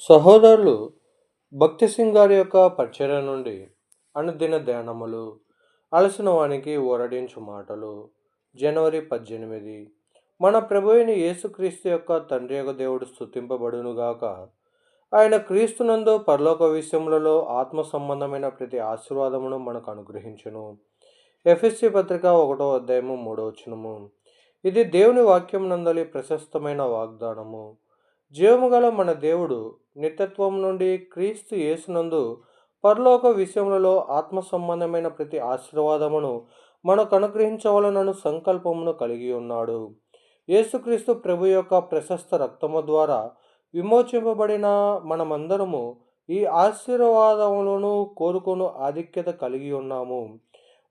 సహోదరులు భక్తి సింగ్ గారి యొక్క పరిచర్య నుండి అనుదిన ధ్యానములు అలసిన వానికి ఓరడించు మాటలు జనవరి పద్దెనిమిది. మన ప్రభు అయిన యేసుక్రీస్తు యొక్క తండ్రి యొక్క దేవుడు స్థుతింపబడునుగాక ఆయన క్రీస్తునందు పరలోక విషయములలో ఆత్మ సంబంధమైన ప్రతి ఆశీర్వాదమును మనకు అనుగ్రహించును. ఎఫ్ఎస్సి పత్రిక ఒకటో అధ్యాయము మూడో వచనము. ఇది దేవుని వాక్యం నందలి ప్రశస్తమైన వాగ్దానము. జీవము గల మన దేవుడు నిత్యత్వం నుండి క్రీస్తు యేసునందు పరలోక విషయములలో ఆత్మ సంబంధమైన ప్రతి ఆశీర్వాదమును మనకు అనుగ్రహించవలనను సంకల్పమును కలిగి ఉన్నాడు. యేసుక్రీస్తు ప్రభు యొక్క ప్రశస్త రక్తము ద్వారా విమోచింపబడిన మనమందరము ఈ ఆశీర్వాదములను కోరుకును ఆధిక్యత కలిగి ఉన్నాము.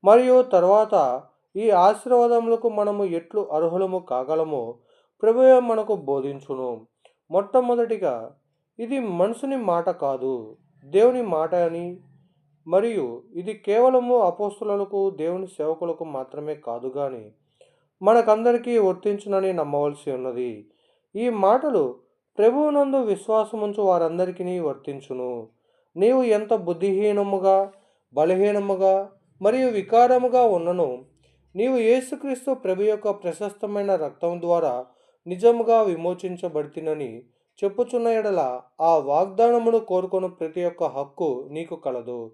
మరియు తర్వాత ఈ ఆశీర్వాదములకు మనము ఎట్లు అర్హులము కాగలమో ప్రభువే మనకు బోధించును. మొట్టమొదటిగా ఇది మనుషుని మాట కాదు దేవుని మాట అని. మరియు ఇది కేవలము అపోస్తులకు దేవుని సేవకులకు మాత్రమే కాదు కానీ మనకందరికీ వర్తించునని నమ్మవలసి ఉన్నది. ఈ మాటలు ప్రభువునందు విశ్వాసముంచు వారందరికీ వర్తించును. నీవు ఎంత బుద్ధిహీనముగా బలహీనముగా మరియు వికారముగా ఉన్నను నీవు యేసుక్రీస్తు ప్రభు యొక్క ప్రశస్తమైన రక్తం ద్వారా నిజముగా విమోచించబడితినని చెప్పుచున్న ఎడల ఆ వాగ్దానమును కోరుకున్న ప్రతి ఒక్క హక్కు నీకు కలదు.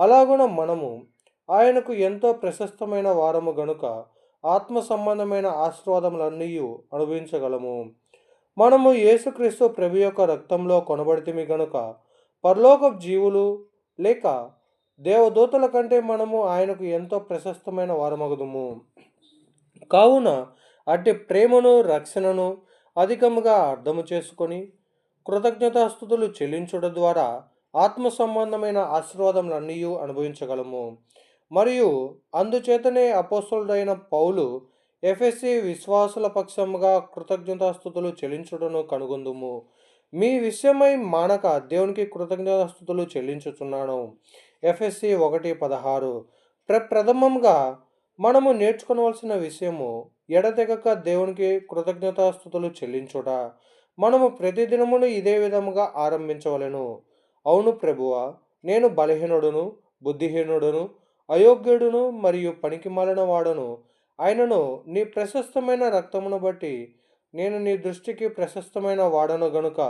అలాగున మనము ఆయనకు ఎంతో ప్రశస్తమైన వారము గనుక ఆత్మ సంబంధమైన ఆశీర్వాదములన్నీ అనుభవించగలము. మనము యేసుక్రీస్తు ప్రభు యొక్క రక్తంలో కొనబడితిమి గనుక పరలోక జీవులు లేక దేవదూతల కంటే మనము ఆయనకు ఎంతో ప్రశస్తమైన వారమగుదుము. కావున అట్టి ప్రేమను రక్షణను అధికముగా అర్థము చేసుకొని కృతజ్ఞతాస్థుతులు చెల్లించడం ద్వారా ఆత్మ సంబంధమైన ఆశీర్వాదములన్నీ అనుభవించగలము. మరియు అందుచేతనే అపోస్తుడైన పౌలు ఎఫ్ఎస్సి విశ్వాసుల పక్షముగా కృతజ్ఞతాస్థుతులు చెల్లించుటను కనుగొందుము. మీ విషయమై మానక దేవునికి కృతజ్ఞతాస్థుతులు చెల్లించుచున్నాను. ఎఫ్ఎస్సి ఒకటి పదహారు. ప్రప్రథమంగా మనము నేర్చుకోవాల్సిన విషయము ఎడతెగక దేవునికి కృతజ్ఞతాస్థుతులు చెల్లించుట. మనము ప్రతిదినమును ఇదే విధముగా ఆరంభించవలెను. అవును ప్రభువ నేను బలహీనుడును బుద్ధిహీనుడును అయోగ్యుడును మరియు పనికిమాలిన వాడును. ఆయనను నీ ప్రశస్తమైన రక్తమును బట్టి నేను నీ దృష్టికి ప్రశస్తమైన వాడను గనుక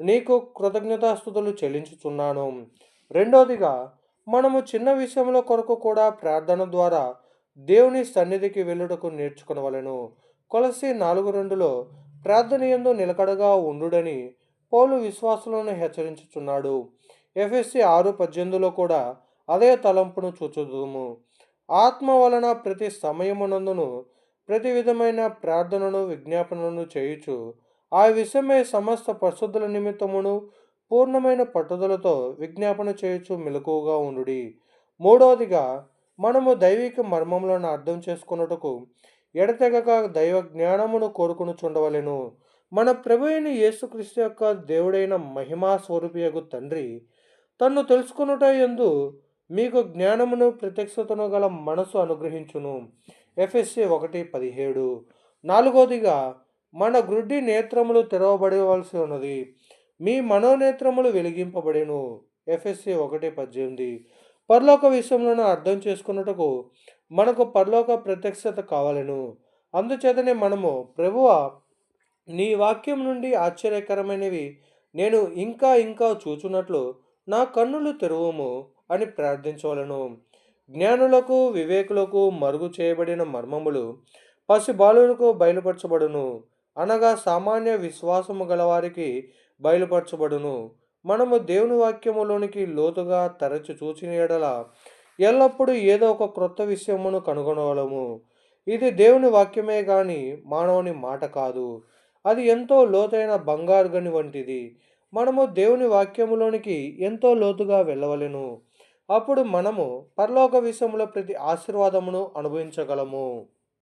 నీకు కృతజ్ఞతాస్థుతులు చెల్లించుచున్నాను. రెండోదిగా మనము చిన్న విషయంలో కొరకు కూడా ప్రార్థన ద్వారా దేవుని సన్నిధికి వెళ్ళుటకు నేర్చుకునవలెను. కొలసి నాలుగు రెండులో ప్రార్థన ఎందు నిలకడగా ఉండుడని పౌలు విశ్వాసులను హెచ్చరించుచున్నాడు. ఎఫ్ఎస్సి ఆరు పద్దెనిమిదిలో కూడా అదే తలంపును చూచుదుము. ఆత్మ వలన ప్రతి సమయమునందును ప్రతి విధమైన ప్రార్థనను విజ్ఞాపనను చేయుచు ఆ విషయమై సమస్త పరిశుద్ధుల నిమిత్తమును పూర్ణమైన పట్టుదలతో విజ్ఞాపన చేయుచు మెలకువగా ఉండుడి. మూడవదిగా మనము దైవిక మర్మములను అర్థం చేసుకున్నటకు ఎడతెగక దైవ జ్ఞానమును కోరుకుని చుండవలెను. మన ప్రభు అయిన యేసుక్రీస్తు యొక్క దేవుడైన మహిమా స్వరూపియగు తండ్రి తన్ను తెలుసుకున్నట ఎందు మీకు జ్ఞానమును ప్రత్యక్షతను గల మనసు అనుగ్రహించును. ఎఫ్ఎస్సి ఒకటి పదిహేడు. నాలుగోదిగా మన గ్రుడ్డి నేత్రములు తెరవబడవలసి ఉన్నది. మీ మనోనేత్రములు వెలిగింపబడేను. ఎఫ్ఎస్సి ఒకటి పద్దెనిమిది. పరలోక విషయంలో అర్థం చేసుకున్నటకు మనకు పరలోక ప్రత్యక్షత కావాలను. అందుచేతనే మనము ప్రభువ నీ వాక్యం నుండి ఆశ్చర్యకరమైనవి నేను ఇంకా ఇంకా చూచున్నట్లు నా కన్నులు తెరువము అని ప్రార్థించవలను. జ్ఞానులకు వివేకులకు మరుగు చేయబడిన మర్మములు పసి బాలులకు బయలుపరచబడును. అనగా సామాన్య విశ్వాసము గలవారికి బయలుపరచబడును. మనము దేవుని వాక్యములోనికి లోతుగా తరచి చూచిన ఎడల ఎల్లప్పుడూ ఏదో ఒక క్రొత్త విషయమును కనుగొనగలము ఇది దేవుని వాక్యమే కానీ మానవుని మాట కాదు. అది ఎంతో లోతైన బంగారు గని వంటిది. మనము దేవుని వాక్యములోనికి ఎంతో లోతుగా వెళ్ళవలెను. అప్పుడు మనము పరలోక విషయంలో ప్రతి ఆశీర్వాదమును అనుభవించగలము.